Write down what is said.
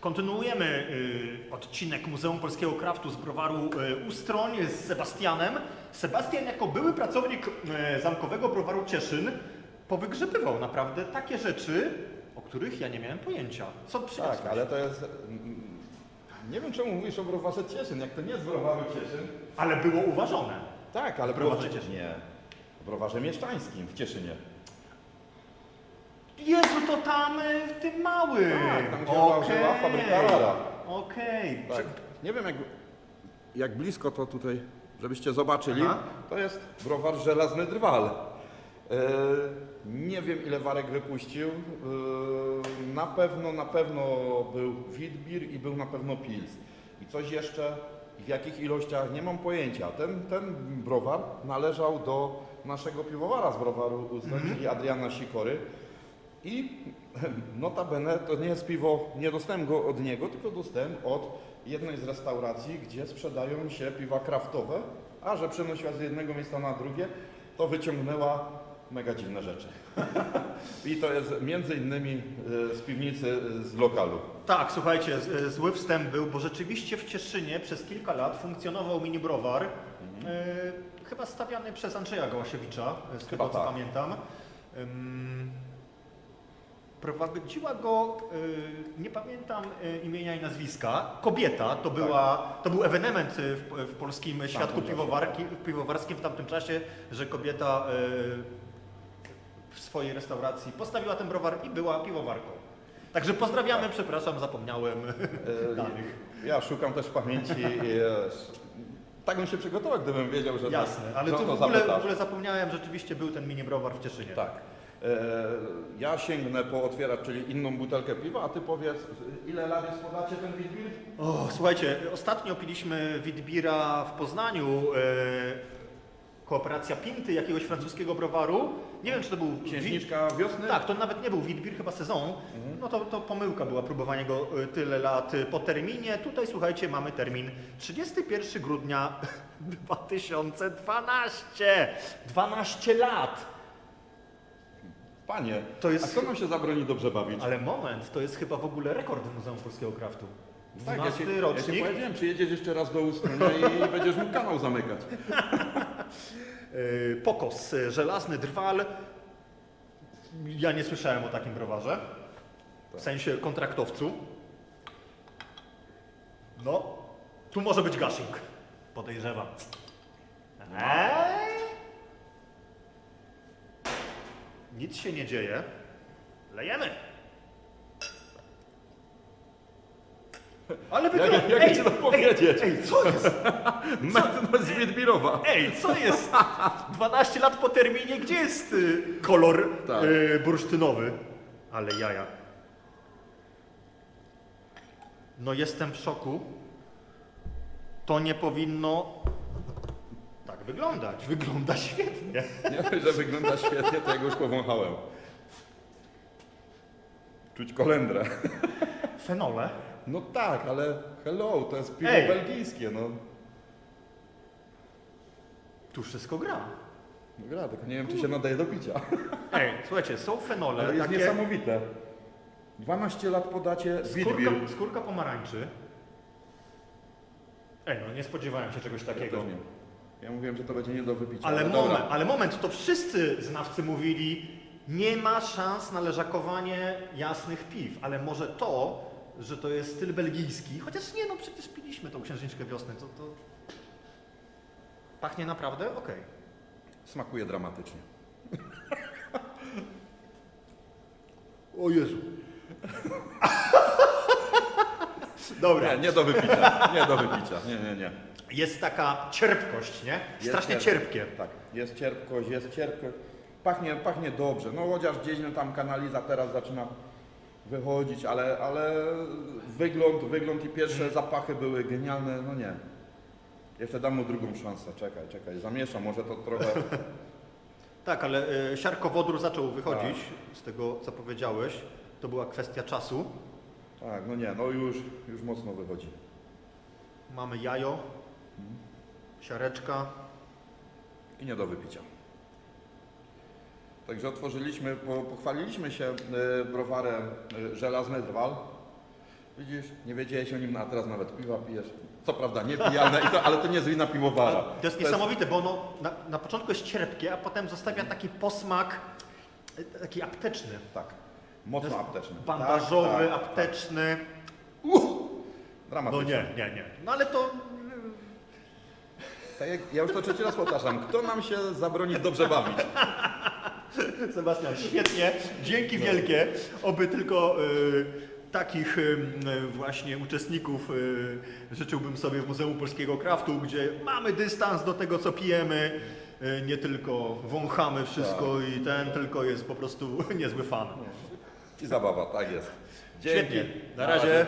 Kontynuujemy y, odcinek Muzeum Polskiego Kraftu z browaru y, Ustroń z Sebastianem. Sebastian jako były pracownik y, zamkowego browaru Cieszyn powygrzebywał naprawdę takie rzeczy, o których ja nie miałem pojęcia. Co przyniosłeś? Tak, ale to jest... mm, Nie wiem czemu mówisz o browarze Cieszyn, jak to nie jest browaru Cieszyn. ale było uważone. Tak, ale Browarze browarze Cieszyn. Nie. W browarze mieszczańskim w Cieszynie. To tam y, w tym małym. Tak, tam, gdzie była żyła fabryka Rara. Okej. Tak. Nie wiem jak, jak blisko to tutaj, żebyście zobaczyli. Aha. To jest browar Żelazny Drwal. E, nie wiem ile warek wypuścił. E, na pewno, na pewno był Witbier i był na pewno Pils. I coś jeszcze, w jakich ilościach, nie mam pojęcia. Ten, ten browar należał do naszego piwowara z browaru, Ustroń, czyli Adriana Sikory. I notabene to nie jest piwo, nie dostałem go od niego, tylko dostałem od jednej z restauracji, gdzie sprzedają się piwa kraftowe, a że przenosiła z jednego miejsca na drugie, to wyciągnęła mega dziwne rzeczy. I to jest między innymi e, z piwnicy e, z lokalu. Tak, słuchajcie, z- zły wstęp był, bo rzeczywiście w Cieszynie przez kilka lat funkcjonował mini browar, Mhm. e, chyba stawiany przez Andrzeja Gołasiewicza, e, z Chyba tego co tak. pamiętam. Ym, Prowadziła go, e, nie pamiętam e, imienia i nazwiska, kobieta, to, była, to był ewenement e, w, w polskim świadku piwowarki, piwowarskim w tamtym czasie, że kobieta w swojej restauracji postawiła ten browar i była piwowarką. Także pozdrawiamy, przepraszam, zapomniałem danych. Ja szukam też pamięci. Tak bym się przygotował, gdybym wiedział, że Jasne, tak, ale tu w ogóle, w ogóle zapomniałem, rzeczywiście był ten mini browar w Cieszynie. Tak. E, ja sięgnę po otwieracz, czyli inną butelkę piwa, a ty powiedz, ile lat jest podacie ten Witbier? O, słuchajcie, ostatnio piliśmy Witbira w Poznaniu, e, kooperacja Pinty, jakiegoś francuskiego browaru. Nie wiem, czy to był Wit- Księżniczka wiosny? Tak, to nawet nie był Witbir, chyba sezon. Mhm. No to, to pomyłka była próbowanie go y, tyle lat y, po terminie. Tutaj słuchajcie, mamy termin 31 grudnia 2012. 12 lat. Panie, To jest- a kto nam się zabroni dobrze bawić? Ale moment, to jest chyba w ogóle rekord w Muzeum Polskiego Kraftu. Tak, ja 12 ci, ja rocznik. powiedziałem, przyjedziesz jeszcze raz do Ustronia i będziesz mógł kanał zamykać. y, Pokos, y, żelazny drwal. Ja nie słyszałem o takim browarze. W sensie kontraktowcu. No, tu może być gashing. Podejrzewam. Eee? Nic się nie dzieje. Lejemy. Ale Jak, wygląda... jak, jak ci to powiedzieć? ej, co jest? Metno z Witbirowa. Ej, co jest? 12 lat po terminie, gdzie jest y, kolor Tak. y, bursztynowy? Ale jaja. No jestem w szoku. To nie powinno tak wyglądać. Wygląda świetnie. Nie że wygląda świetnie, to ja go już powąchałem. Czuć kolendrę. Fenole. No tak, ale hello, to jest piwo Ej. belgijskie, no. Tu wszystko gra. No Gra, tylko nie wiem, czy się nadaje do picia. Ej, słuchajcie, są fenole Ale jest takie... niesamowite. 12 lat podacie Skórka, skórka pomarańczy. Ej, no nie spodziewałem się czegoś Ja takiego. też nie. Ja mówiłem, że to będzie nie do wypicia. Ale dobra. moment, ale moment, to wszyscy znawcy mówili, nie ma szans na leżakowanie jasnych piw, ale może to, że to jest styl belgijski, chociaż nie, no przecież piliśmy tą księżniczkę wiosny, to, to... Pachnie naprawdę? Okej. Smakuje dramatycznie. O Jezu. Dobra, Nie, nie do wypicia. Nie do wypicia. Nie, nie, nie. Jest taka cierpkość, nie? Jest Strasznie cierp- cierpkie. Tak, jest cierpkość, jest cierpkość. Pachnie, pachnie dobrze. No chociaż gdzieś tam kanaliza teraz zaczyna wychodzić, ale, ale wygląd, wygląd i pierwsze zapachy były genialne. No nie. Jeszcze dam mu drugą szansę. Czekaj, czekaj. Zamieszam, może to trochę... Tak, ale y, siarkowodór zaczął wychodzić z tego, co powiedziałeś. To była kwestia czasu. Tak, no nie, no już, już mocno wychodzi. Mamy jajo, siareczka. I nie do wypicia. Także otworzyliśmy, po, pochwaliliśmy się e, browarem e, Żelazny Drwal. Widzisz, nie wiedziałeś o nim, a teraz nawet piwa pijesz. Co prawda nie pijane, i to, ale to nie z wina piwowara. To jest niesamowite, bo ono na, na początku jest cierpkie, a potem zostawia taki posmak e, taki apteczny. Tak, mocno apteczny. Bandażowy, tak, tak, apteczny. tak. No Dramatyczny. nie, nie, nie. No ale to Tak jak ja już to trzeci raz powtarzam, kto nam się zabroni dobrze bawić? Sebastian, świetnie, dzięki wielkie. Oby tylko y, takich y, właśnie uczestników y, życzyłbym sobie w Muzeum Polskiego Kraftu, gdzie mamy dystans do tego, co pijemy. Y, nie tylko wąchamy wszystko i ten, tylko jest po prostu niezły fan. I zabawa, tak jest. Świetnie, na razie.